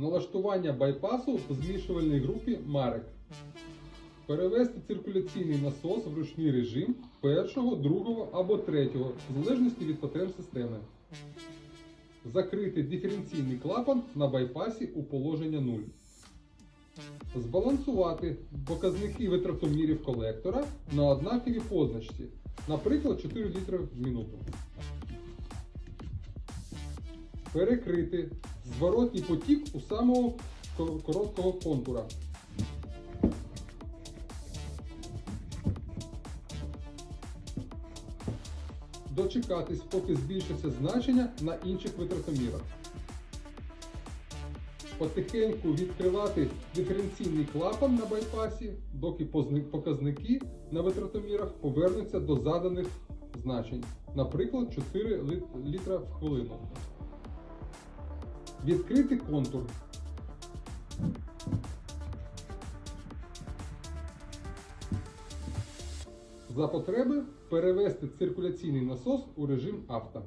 Налаштування байпасу в змішувальній групі Марек. Перевести циркуляційний насос в ручний режим першого, другого або третього, в залежності від потреб системи. Закрити диференційний клапан на байпасі у положення 0. Збалансувати показники витратомірів колектора на однаковій позначці, наприклад, 4 літри в минуту. Перекрити зворотній потік у самого короткого контура. Дочекатись, поки збільшиться значення на інших витратомірах. Потихеньку відкривати диференційний клапан на байпасі, доки показники на витратомірах повернуться до заданих значень, наприклад, 4 літра в хвилину. Відкрити контур. За потреби перевести циркуляційний насос у режим авто.